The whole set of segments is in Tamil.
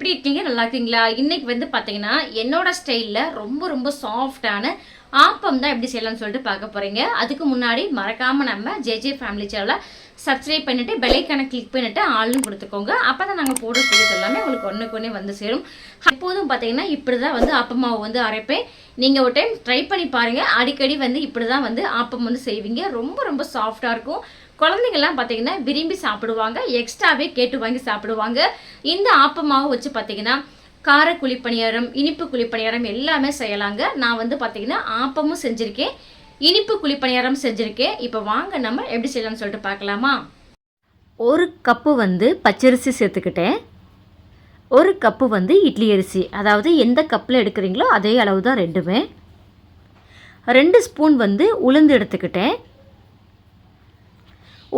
எப்படி இருக்கீங்க? நல்லா இருக்கீங்களா? இன்னைக்கு வந்து பார்த்தீங்கன்னா என்னோட ஸ்டைலில் ரொம்ப ரொம்ப சாஃப்டான ஆப்பம் தான் எப்படி செய்யலாம்னு சொல்லிட்டு பார்க்க போகிறீங்க அதுக்கு முன்னாடி மறக்காமல் நம்ம ஜேஜே ஃபேமிலி சேனலை சப்ஸ்கிரைப் பண்ணிவிட்டு பெலைக்கான கிளிக் பண்ணிவிட்டு ஆள்னு கொடுத்துக்கோங்க. அப்போ தான் நாங்கள் போடுற வீடியோஸ் எல்லாமே உங்களுக்கு ஒன்றுக்கு ஒன்றே வந்து சேரும். எப்போதும் பார்த்தீங்கன்னா இப்படி தான் வந்து ஆப்பமாவை வந்து அரைப்பேன். நீங்கள் ஒரு டைம் ட்ரை பண்ணி பாருங்கள் அடிக்கடி வந்து இப்படி தான் வந்து ஆப்பம் வந்து செய்வீங்க. ரொம்ப ரொம்ப சாஃப்டாக இருக்கும். குழந்தைங்கள்லாம் பார்த்தீங்கன்னா விரும்பி சாப்பிடுவாங்க எக்ஸ்ட்ராவே கேட்டு வாங்கி சாப்பிடுவாங்க. இந்த ஆப்பமாவை வச்சு பார்த்தீங்கன்னா கார குழிப்பணியாரம் இனிப்பு குழிப்பணியாரம் எல்லாமே செய்யலாங்க. நான் வந்து பார்த்தீங்கன்னா ஆப்பமும் செஞ்சுருக்கேன் இனிப்பு குழிப்பணியாரம் செஞ்சுருக்கேன். இப்போ வாங்க நம்ம எப்படி செய்யலாம்னு சொல்லிட்டு பார்க்கலாமா? ஒரு கப்பு வந்து பச்சரிசி சேர்த்துக்கிட்டேன். ஒரு கப்பு வந்து இட்லி அரிசி. அதாவது எந்த கப்பில் எடுக்கிறீங்களோ அதே அளவு தான் ரெண்டுமே. ரெண்டு ஸ்பூன் வந்து உளுந்து எடுத்துக்கிட்டேன்.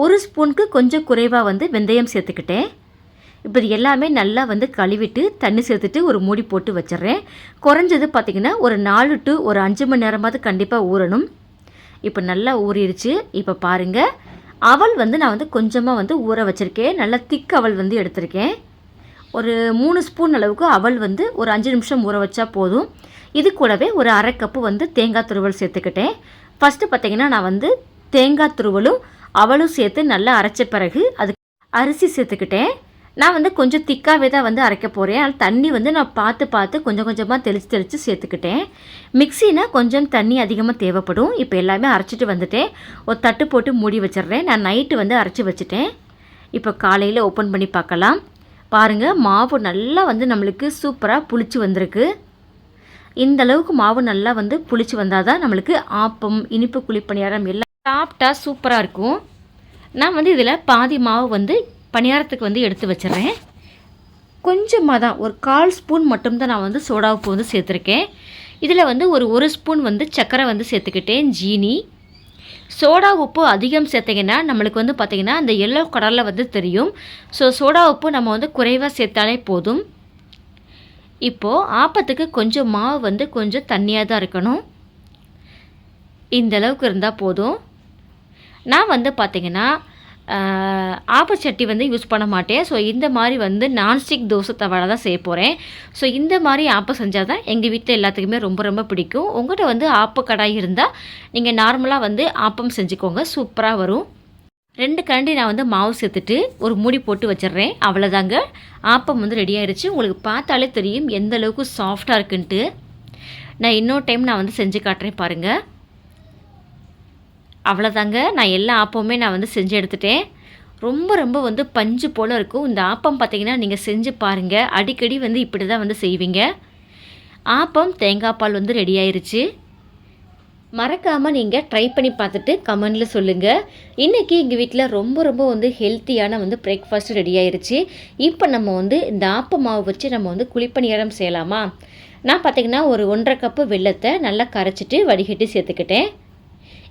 ஒரு ஸ்பூனுக்கு கொஞ்சம் குறைவாக வந்து வெந்தயம் சேர்த்துக்கிட்டேன். இப்போ இது எல்லாமே நல்லா வந்து கழுவிட்டு தண்ணி சேர்த்துட்டு ஒரு மூடி போட்டு வச்சிடுறேன். குறைஞ்சது பார்த்திங்கன்னா ஒரு நாலு டு ஒரு அஞ்சு மணி நேரமாவது கண்டிப்பாக ஊறணும். இப்போ நல்லா ஊறிடுச்சு. இப்போ பாருங்கள் அவல் வந்து நான் வந்து கொஞ்சமாக வந்து ஊற வச்சுருக்கேன். நல்லா திக் அவல் வந்து எடுத்திருக்கேன். ஒரு மூணு ஸ்பூன் அளவுக்கு அவல் வந்து ஒரு அஞ்சு நிமிஷம் ஊற வச்சா போதும். இது கூடவே ஒரு அரை கப்பு வந்து தேங்காய் துருவல் சேர்த்துக்கிட்டேன். ஃபஸ்ட்டு பார்த்திங்கன்னா நான் வந்து தேங்காய் துருவலும் அவளும் சேர்த்து நல்லா அரைச்ச பிறகு அது அரிசி சேர்த்துக்கிட்டேன். நான் வந்து கொஞ்சம் திக்காகவே தான் வந்து அரைக்க போகிறேன் ஆனால் தண்ணி வந்து நான் பார்த்து பார்த்து கொஞ்சம் கொஞ்சமாக தெளித்து தெளித்து சேர்த்துக்கிட்டேன். மிக்சினா கொஞ்சம் தண்ணி அதிகமாக தேவைப்படும். இப்போ எல்லாமே அரைச்சிட்டு வந்துட்டேன். ஒரு தட்டு போட்டு மூடி வச்சிடுறேன். நான் நைட்டு வந்து அரைச்சி வச்சுட்டேன். இப்போ காலையில் ஓப்பன் பண்ணி பார்க்கலாம். பாருங்கள் மாவு நல்லா வந்து நம்மளுக்கு சூப்பராக புளிச்சு வந்திருக்கு. இந்த அளவுக்கு மாவு நல்லா வந்து புளிச்சு வந்தால் தான் நம்மளுக்கு ஆப்பம் இனிப்பு குழிப்பணியாரம் எல்லாம் சாப்பிட்டா சூப்பராக இருக்கும். நான் வந்து இதில் பாதி மாவு வந்து பணியாரத்துக்கு வந்து எடுத்து வச்சிடுறேன். கொஞ்சமாக தான் ஒரு கால் ஸ்பூன் மட்டும்தான் நான் வந்து சோடா உப்பு வந்து சேர்த்துருக்கேன். இதில் வந்து ஒரு ஒரு ஸ்பூன் வந்து சர்க்கரை வந்து சேர்த்துக்கிட்டேன் ஜீனி. சோடா உப்பு அதிகம் சேர்த்திங்கன்னா நம்மளுக்கு வந்து பார்த்திங்கன்னா அந்த எல்லோ கலரில் வந்து தெரியும். ஸோ சோடா உப்பு நம்ம வந்து குறைவாக சேர்த்தாலே போதும். இப்போது ஆப்பத்துக்கு கொஞ்சம் மாவு வந்து கொஞ்சம் தண்ணியாக தான் இருக்கணும். இந்த அளவுக்கு இருந்தால் போதும். நான் வந்து பார்த்திங்கன்னா ஆப்பச்சட்டி வந்து யூஸ் பண்ண மாட்டேன். ஸோ இந்த மாதிரி வந்து நான்ஸ்டிக் தோசை தவாவில் தான் செய்ய போகிறேன் ஸோ இந்த மாதிரி ஆப்பம் செஞ்சால் தான் எங்கள் வீட்டில் எல்லாத்துக்குமே ரொம்ப ரொம்ப பிடிக்கும். உங்கள்கிட்ட வந்து ஆப்ப கடாய் இருந்தால் நீங்கள் நார்மலாக வந்து ஆப்பம் செஞ்சுக்கோங்க. சூப்பராக வரும். ரெண்டு கரண்டி நான் வந்து மாவு சேர்த்துட்டு ஒரு மூடி போட்டு வச்சிடுறேன். அவ்வளோதாங்க ஆப்பம் வந்து ரெடி ஆயிடுச்சு உங்களுக்கு பார்த்தாலே தெரியும் எந்த அளவுக்கு சாஃப்டாக இருக்குன்ட்டு. நான் இன்னொரு டைம் நான் வந்து செஞ்சு காட்டுறேன் பாருங்கள் அவ்வளோதாங்க நான் எல்லா ஆப்பமுமே நான் வந்து செஞ்சு எடுத்துட்டேன். ரொம்ப ரொம்ப வந்து பஞ்சு போல் இருக்கும். இந்த ஆப்பம் பார்த்திங்கன்னா நீங்கள் செஞ்சு பாருங்கள் அடிக்கடி வந்து இப்படி தான் வந்து செய்வீங்க. ஆப்பம் தேங்காய் பால் வந்து ரெடி ஆயிருச்சு. மறக்காமல் நீங்கள் ட்ரை பண்ணி பார்த்துட்டு கமெண்டில் சொல்லுங்கள் இன்றைக்கி எங்கள் வீட்டில் ரொம்ப ரொம்ப வந்து ஹெல்த்தியான வந்து பிரேக்ஃபாஸ்ட் ரெடி ஆயிருச்சு. இப்போ நம்ம வந்து இந்த ஆப்ப மாவு வச்சு நம்ம வந்து குழிப்பணியாரம் செய்யலாமா? நான் பார்த்திங்கன்னா ஒரு ஒன்றரை கப்பு வெள்ளத்தை நல்லா கரைச்சிட்டு வடிகட்டி சேர்த்துக்கிட்டேன்.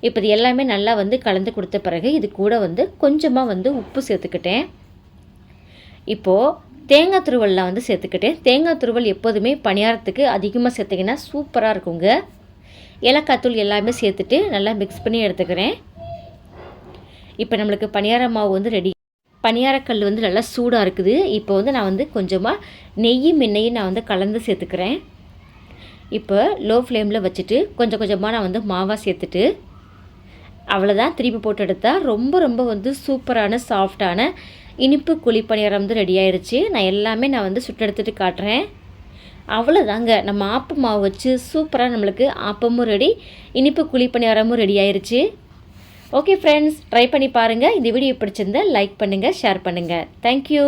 இப்போ இது எல்லாமே நல்லா வந்து கலந்து கொடுத்த பிறகு இது கூட வந்து கொஞ்சமாக வந்து உப்பு சேர்த்துக்கிட்டேன். இப்போது தேங்காய் துருவலில் வந்து சேர்த்துக்கிட்டேன். தேங்காய் துருவல் எப்போதுமே பணியாரத்துக்கு அதிகமாக சேர்த்திங்கன்னா சூப்பராக இருக்குங்க. ஏலக்காய் தூள் எல்லாமே சேர்த்துட்டு நல்லா மிக்ஸ் பண்ணி எடுத்துக்கிறேன். இப்போ நம்மளுக்கு பணியார மாவு வந்து ரெடி பணியாரக்கல் வந்து நல்லா சூடாக இருக்குது. இப்போ வந்து நான் வந்து கொஞ்சமாக நெய்யும் எண்ணெயும் நான் வந்து கலந்து சேர்த்துக்கிறேன். இப்போ லோ ஃப்ளேமில் வச்சுட்டு கொஞ்சம் கொஞ்சமாக நான் வந்து மாவாக சேர்த்துட்டு அவ்வளோதான் திருப்பி போட்டு எடுத்தால் ரொம்ப ரொம்ப வந்து சூப்பரான சாஃப்டான இனிப்பு குழிப்பணியாரம் வந்து ரெடி ஆயிடுச்சு நான் எல்லாமே நான் வந்து சுட்டெடுத்துட்டு காட்டுறேன். அவ்வளோதாங்க நம்ம ஆப்பு மாவு வச்சு சூப்பராக நம்மளுக்கு ஆப்பமும் ரெடி இனிப்பு குழிப்பணியாரமும் ரெடி ஆயிடுச்சு ஓகே ஃப்ரெண்ட்ஸ் ட்ரை பண்ணி பாருங்கள் இந்த வீடியோ பிடிச்சிருந்தா லைக் பண்ணுங்கள் ஷேர் பண்ணுங்கள் தேங்க்யூ